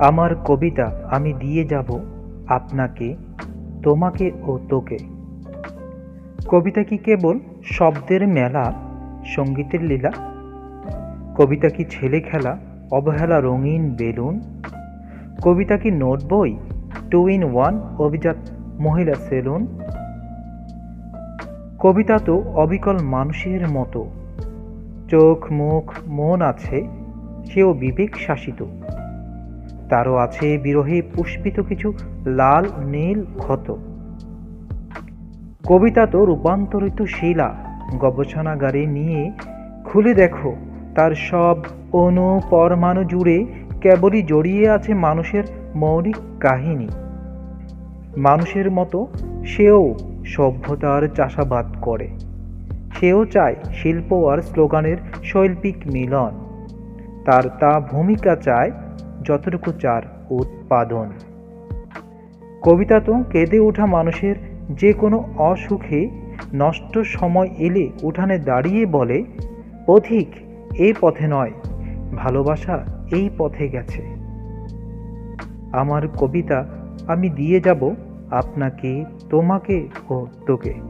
আমার কবিতা আমি দিয়ে যাব আপনাকে, তোমাকে ও তোকে। কবিতা কি কেবল শব্দের মেলা, সঙ্গীতের লীলা? কবিতা কি ছেলে খেলা, অবহেলা রঙিন বেলুন? কবিতা কি নোট বই, টু ইন ওয়ান অভিজাত মহিলা সেলুন? কবিতা তো অবিকল মানুষের মতো। চোখ, মুখ, মন আছে, সেও বিবেক শাসিত। তারও আছে বিরহে পুষ্পিত কিছু লাল, নীল, ক্ষত। কবিতা তো রূপান্তরিত শিলা, গবেষণাগারে নিয়ে খুলে দেখো, তার সব অনু পরমাণু জুড়ে কেবলই জড়িয়ে আছে মানুষের মৌলিক কাহিনী। মানুষের মতো সেও সভ্যতার চাষাবাদ করে। সেও চায় শিল্প আর স্লোগানের শৈল্পিক মিলন। তার তা ভূমিকা চায় যতটুকু চার উৎপাদন। কবিতা তো কেঁদে ওঠা মানুষের যে কোনো অসুখে নষ্ট সময় এলে উঠানে দাঁড়িয়ে বলে, পথিক এই পথে নয়, ভালোবাসা এই পথে গেছে। আমার কবিতা আমি দিয়ে যাব আপনাকে, তোমাকে ও তোকে।